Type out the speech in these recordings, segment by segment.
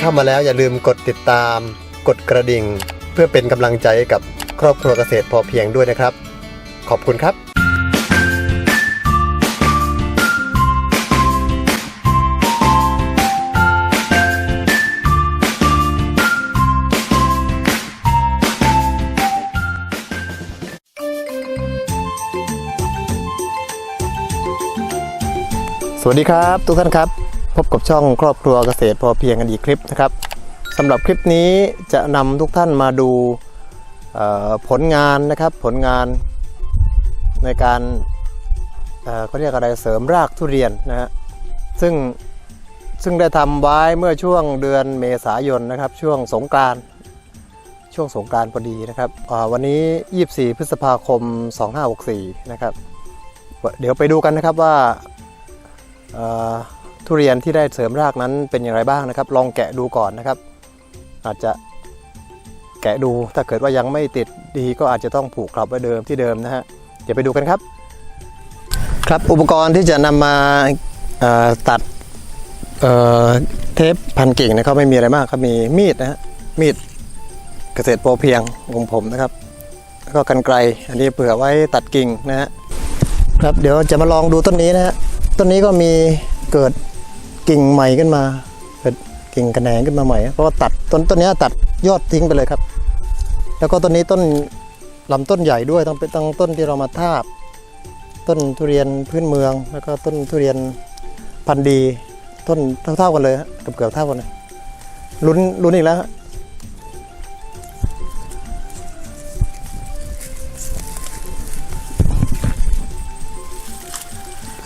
เข้ามาแล้วอย่าลืมกดติดตาม กดกระดิ่ง เพื่อเป็นกำลังใจกับครอบครัวเกษตรพอเพียงด้วยนะครับ ขอบคุณครับสวัสดีครับ ทุกท่านครับ พบกับช่องครอบครัวเกษตรพอเพียงกันอีกคลิปนะครับสำหรับคลิปนี้จะนำทุกท่านมาดูผลงานนะครับผลงานในการเเขาเรียกอะไรเสริมรากทุเรียนนะฮะซึ่งซึ่งได้ทำไว้เมื่อช่วงเดือนเมษายนนะครับ ช่วงสงกรานช่วงสงกรานพอดีนะครับวันนี้ 24 พฤษภาคม 2564 นะครับ เดี๋ยวไปดูกันนะครับว่า ทุเรียนที่ได้เสริมรากนั้นเป็นอย่างไรบ้างนะครับ ลองแกะดูก่อนนะครับ อาจจะแกะดูถ้าเกิดว่ายังไม่ติดดีก็อาจจะต้องผูกกลับไว้เดิมที่เดิมนะฮะเดี๋ยวไปดูกันครับ ครับอุปกรณ์ที่จะนำมาตัดเเทปพันกิ่งนะครับไม่มีอะไรมากครับมีมีดนะฮะมีดเกษตรโปรเพียงของผมนะครับ แล้วก็กันไกลอันนี้เผื่อไว้ตัดกิ่งนะฮะครับเดี๋ยวจะมาลองดูต้นนี้นะฮะต้นนี้ก็มีเกิด กิ่งใหม่ขึ้นมาเกิดกิ่งกระแหนงขึ้นมาใหม่ เพราะว่าตัดต้นต้นนี้ตัดยอดทิ้งไปเลยครับ แล้วก็ต้นนี้ต้นลำต้นใหญ่ด้วยต้องเป็นต้งต้นที่เรามาทาบ ต้นทุเรียนพื้นเมือง แล้วก็ต้นทุเรียนพันธุ์ดีต้นเท่าๆกันเลยฮะเกือบเกือบเท่ากันเลยลุ้นลุ้นอีกแล้วฮะ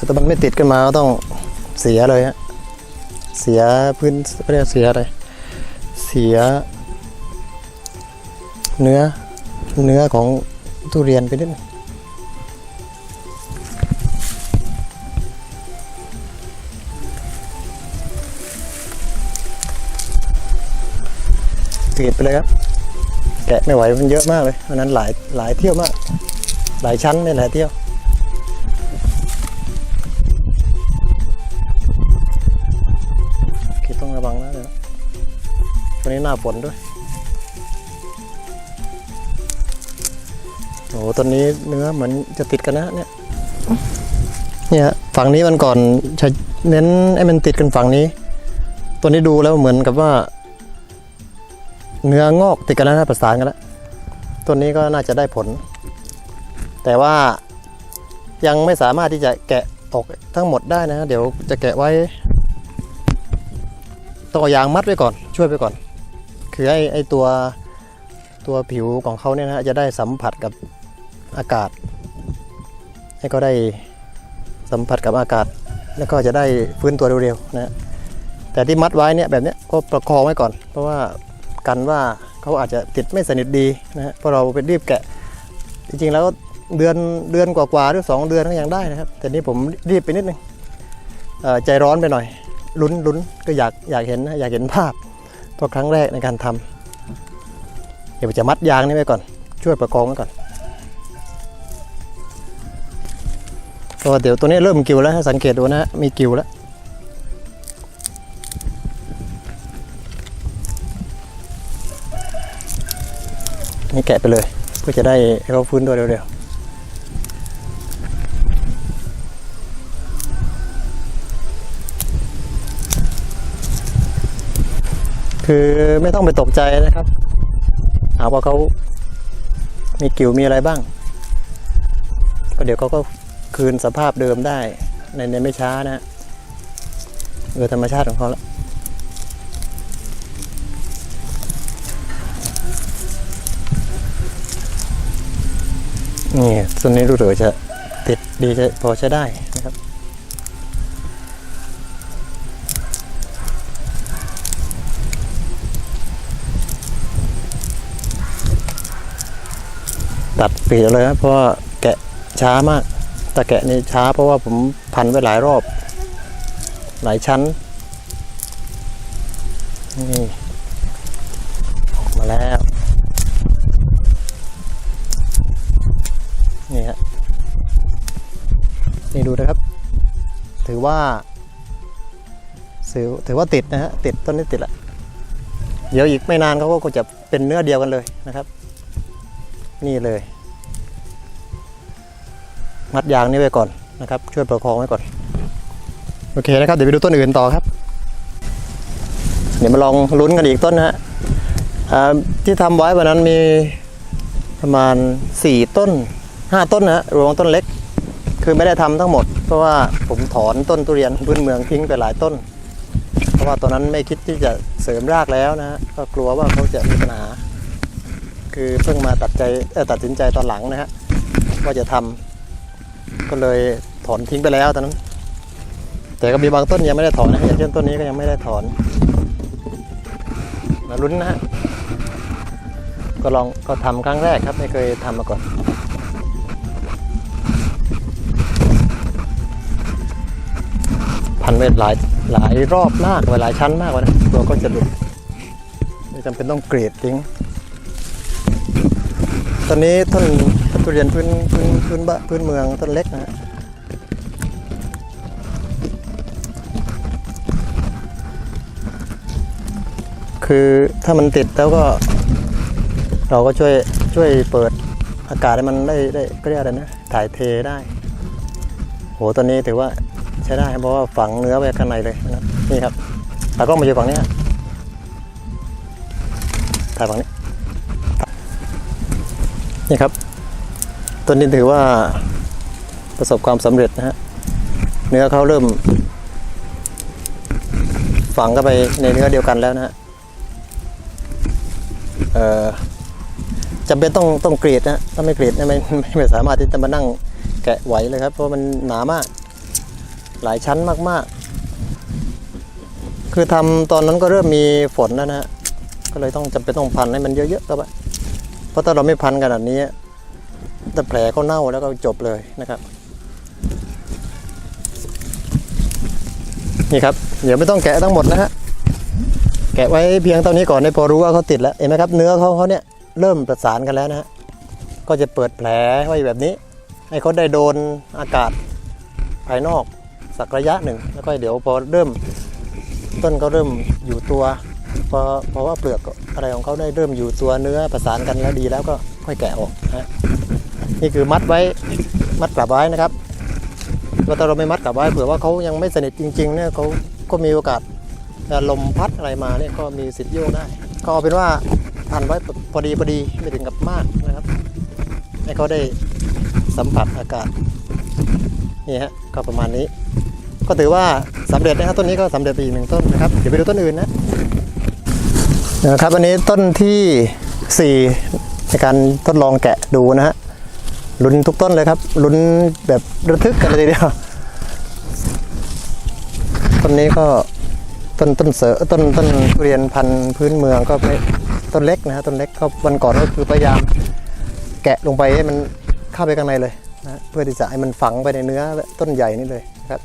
แต่มันไม่ติดกันมาก็ต้องเสียเลยฮะ เสียพื้นเรียกเสียอะไรเสีย เนื้อเนื้อของทุเรียนไปนิดนึงกรีดไปเลยครับ แกะไม่ไหวมันเยอะมากเลยวันนั้นหลายหลายเที่ยวมาก หลายชั้นเนี่ยหลายเที่ยว องระวังนะเดี๋ยววันนี้หน้าฝนด้วย โอ้โหตอนนี้เนื้อเหมือนจะติดกันนะเนี่ย เนี่ยฝั่งนี้มันก่อนจะเน้นให้มันติดกันฝั่งนี้ ตัวนี้ดูแล้วเหมือนกับว่า เนื้องอกติดกันแล้วนะประสานกันแล้ว ตัวนี้ก็น่าจะได้ผล แต่ว่ายังไม่สามารถที่จะแกะออกทั้งหมดได้นะ เดี๋ยวจะแกะไว้ ต้องเอายางมัดไว้ก่อนช่วยไปก่อน คือไอ้ไอ้ตัวตัวผิวของเขาเนี่ยนะฮะจะได้สัมผัสกับอากาศ ให้เขาได้สัมผัสกับอากาศ แล้วก็จะได้ฟื้นตัวเร็วๆนะฮะแต่ที่มัดไว้เนี่ยแบบเนี้ยก็ประคองไว้ก่อน เพราะว่ากันว่าเขาอาจจะติดไม่สนิทดีนะฮะเพราะเราเป็นรีบแกะ จริงๆแล้วเดือนเดือนกว่าๆหรือสองเดือนก็ยังได้นะครับ แต่นี่ผมรีบไปนิดนึงใจร้อนไปหน่อย ลุ้นลุ้นก็อยากอยากเห็นนะอยากเห็นภาพเพราะครั้งแรกในการทำเดี๋ยวจะมัดยางนี่ไว้ก่อน ช่วยประคองไว้ก่อนเพราะว่าเดี๋ยวตัวนี้เริ่มกิวแล้วสังเกตดูนะฮะมีกิวแล้วนี่แกะไปเลยเพื่อจะได้ให้เขาฟื้นตัวเร็วๆ คือไม่ต้องไปตกใจนะครับ หาว่าเขามีกิ่วมีอะไรบ้าง ก็เดี๋ยวเขาก็คืนสภาพเดิมได้ ในในไม่ช้านะฮะโดยธรรมชาติของเขาล้วนี่ส่วนนี้รู้เหรือจะติดดีจะพอใช้ได้นะครับ ตัดปีเลยครับเพราะว่าแกะช้ามากต่แกะนี่ช้าเพราะว่าผมพันไว้หลายรอบ หลายชั้นนี่ออกมาแล้ว นี่ฮะนี่ดูนะครับ ถือว่าถือถือว่าติดนะฮะติดต้นนี้ติดละเดี๋ยวอีกไม่นานเขาก็จะเป็นเนื้อเดียวกันเลยนะครับ นี่เลย มัดยางนี้ไว้ก่อนนะครับ ช่วยประคองไว้ก่อน โอเคนะครับ เดี๋ยวไปดูต้นอื่นต่อครับ เดี๋ยวมาลองลุ้นกันอีกต้นนะฮะที่ทำไว้วันนั้นมีประมาณ 4 ต้น 5 ต้นนะรวมต้นเล็ก คือไม่ได้ทำทั้งหมด เพราะว่าผมถอนต้นทุเรียนพื้นเมืองทิ้งไปหลายต้น เพราะว่าตอนนั้นไม่คิดที่จะเสริมรากแล้วนะก็กลัวว่าเขาจะมีปัญหา คือเพิ่งมาตัดใจเออตัดสินใจตอนหลังนะฮะว่าจะทำก็เลยถอนทิ้งไปแล้วตอนนั้น แต่ก็มีบางต้นยังไม่ได้ถอนนะอย่างเช่นต้นนี้ก็ยังไม่ได้ถอน มาลุ้นนะฮะก็ลองก็ทำครั้งแรกครับไม่เคยทำมาก่อนพันไว้หลายหลายรอบมากไว้หลายชั้นมากเลยนะตัวก็จะหลุดไม่จำเป็นต้องเกรดทิ้ง อนนี้ต้นตุเรียนพื้นพื้นพื้นบ้านพื้นเมืองต้นเล็กนะฮะคือถ้ามันติดแล้วก็ เราก็ช่วยช่วยเปิดอากาศให้มันได้ได้ก็เรียกอะไรนะถ่ายเทได้ โหตอนนี้ถือว่าใช้ได้เพราะว่าฝังเนื้อไว้ข้างในเลยนะนี่ครับตากล้องมาอยู่ฝั่งนี้ฮะถ่ายฝั่งนี้ นี่ครับต้นนี้ถือว่าประสบความสำเร็จนะฮะเนื้อเขาเริ่ม ฝังเข้าไปในเนื้อเดียวกันแล้วนะฮะจำเป็นต้องต้องกรีดนะถ้าไม่กรีดเนี่ยไม่ไม่ไม่สามารถที่จะมานั่งแกะไหวเลยครับ เพราะมันหนามาก หลายชั้นมาก ๆ คือทำตอนนั้นก็เริ่มมีฝนแล้วนะฮะก็เลยต้องจำเป็นต้องพันให้มันเยอะๆเข้าไป เพราะถ้าเราไม่พันขนาดนี้แต่แผลเขาเน่าแล้วก็จบเลยนะครับ นี่ครับ เดี๋ยวไม่ต้องแกะทั้งหมดนะฮะแกะไว้เพียงเท่านี้ก่อนให้พอรู้ว่าเขาติดแล้วเห็นไหมครับ เนื้อเขาเขาเนี่ยเริ่มประสานกันแล้วนะฮะก็จะเปิดแผลไว้แบบนี้ ให้เขาได้โดนอากาศภายนอกสักระยะหนึ่ง แล้วก็เดี๋ยวพอเริ่ม ต้นก็เริ่มอยู่ตัว พอเพราะว่าเปลือกอะไรของเขาได้เริ่มอยู่ตัวเนื้อประสานกันแล้วดีแล้วก็ค่อยแกะออกนะนี่คือมัดไว้มัดกลับไว้นะครับแล้วถ้าเราไม่มัดกลับไว้เผื่อว่าเขายังไม่สนิทจริงๆเนี่ยเขาก็มีโอกาสลมพัดอะไรมาเนี่ยก็มีสิทธิ์โยกได้ก็เอาเป็นว่าพันไว้พอดีพอดีไม่ถึงกับมากนะครับให้เขาได้สัมผัสอากาศนี่ฮะก็ประมาณนี้ ก็ถือว่าสำเร็จนะครับต้นนี้ก็สำเร็จไปอีกหนึ่งต้นนะครับเดี๋ยวไปดูต้นอื่นนะ นะครับอันนี้ต้นที่ 4 ในการทดลองแกะดูนะฮะลุ้นทุกต้นเลยครับลุ้นแบบระทึกกันเลยทีเดียวต้นนี้ก็ต้นต้นเสือต้นต้นทุเรียนพันธุ์พื้นเมืองก็ไม่ต้นเล็กนะฮะต้นเล็กก็วันก่อนก็คือพยายามแกะลงไปให้มันเข้าไปข้างในเลยนะเพื่อที่จะให้มันฝังไปในเนื้อต้นใหญ่นี่เลยครับ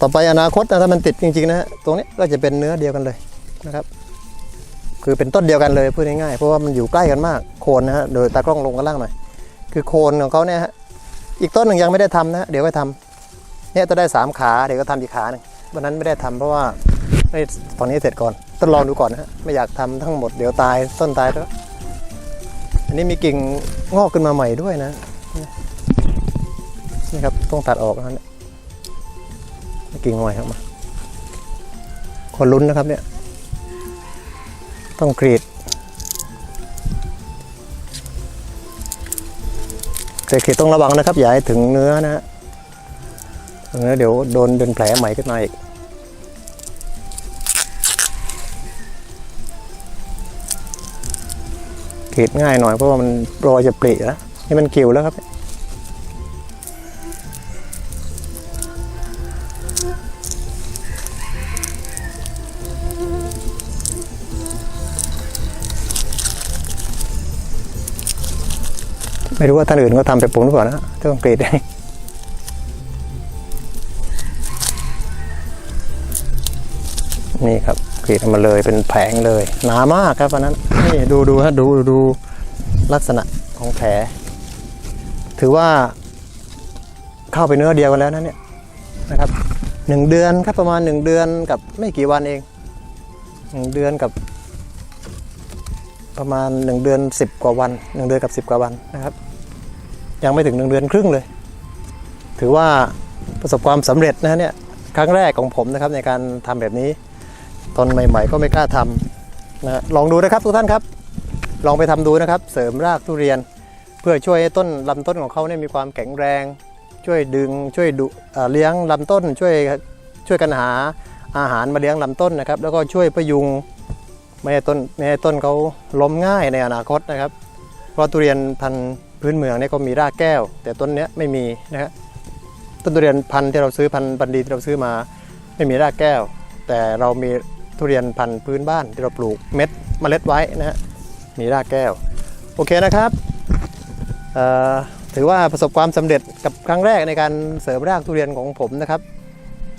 ต่อไปอนาคตนะถ้ามันติดจริงๆนะฮะตรงนี้ก็จะเป็นเนื้อเดียวกันเลย นะครับคือเป็นต้นเดียวกันเลยพูดง่ายๆเพราะว่ามันอยู่ใกล้กันมากโคนนะฮะโดยตากล้องลงกันล่างหน่อย คือโคนของเขาเนี่ยฮะอีกต้นหนึ่งยังไม่ได้ทำนะเดี๋ยวก็ทำเนี่ยจะได้สามขาเดี๋ยวก็ทำอีกขาหนึ่งวันนั้นไม่ได้ทำเพราะว่าไอ้ฝั่งนี้เสร็จก่อนต้องลองดูก่อนนะฮะไม่อยากทำทั้งหมดเดี๋ยวตายต้นตายแล้วอันนี้มีกิ่งงอกขึ้นมาใหม่ด้วยนะนี่ครับต้องตัดออกนะเนี่ยกิ่งใหม่ครับมาคนลุ้นนะครับเนี่ย ต้องกรีดแต่กรีดต้องระวังนะครับ อย่าให้ถึงเนื้อนะฮะถึงเนื้อเดี๋ยวโดนเป็นแผลใหม่ขึ้นมาอีกกรีดง่ายหน่อยเพราะว่ามันรอยจะปริแล้วนี่มันกิ่วแล้วครับ ไม่รู้ว่าท่านอื่นก็ทำแบบผมหรือเปล่านะต้องกรีดให้นี่ครับกรีดมาเลยเป็นแผงเลยหนามากครับอันนั้นนี่ดูดูฮะดูดูลักษณะของแผล ถือว่าเข้าไปเนื้อเดียวกันแล้วนะเนี่ยนะครับหนึ่งเดือนครับประมาณหนึ่งเดือนกับไม่กี่วันเองหนึ่งเดือนกับ ประมาณ 1 เดือน 10 กว่าวัน 1 เดือนกับ 10 กว่าวันนะครับ ยังไม่ถึง 1 เดือนครึ่งเลย ถือว่าประสบความสำเร็จนะเนี่ยครั้งแรกของผมนะครับในการทำแบบนี้ ตอนใหม่ ๆ ก็ไม่กล้าทำนะลองดูนะครับทุกท่านครับ ลองไปทำดูนะครับ เสริมรากทุเรียน เพื่อช่วยให้ต้นลำต้นของเขาเนี่ยมีความแข็งแรง ช่วยดึงช่วยดุเลี้ยงลำต้น ช่วยช่วยกันหาอาหารมาเลี้ยงลำต้นนะครับ แล้วก็ช่วยพยุง ไม่ให้ต้นไม่ให้ต้นเขาล้มง่ายในอนาคตนะครับ เพราะทุเรียนพันธุ์พื้นเมืองเนี่ยก็มีรากแก้ว แต่ต้นเนี้ยไม่มีนะครับต้นทุเรียนพันธุ์ที่เราซื้อพันธุ์บันดีที่เราซื้อมาไม่มีรากแก้ว แต่เรามีทุเรียนพันธุ์พื้นบ้านที่เราปลูกเม็ดเมล็ดไว้นะฮะมีรากแก้ว โอเคนะครับถือว่าประสบความสำเร็จกับครั้งแรกในการเสริมรากทุเรียนของผมนะครับ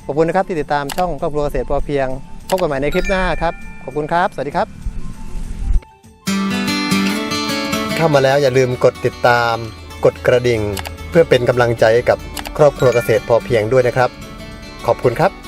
ขอบคุณนะครับที่ติดตามช่องครอบครัวเกษตรพอเพียง พบกันใหม่ในคลิปหน้าครับ ขอบคุณครับ สวัสดีครับ เข้ามาแล้วอย่าลืมกดติดตาม กดกระดิ่ง เพื่อเป็นกำลังใจกับครอบครัวเกษตรพอเพียงด้วยนะครับ ขอบคุณครับ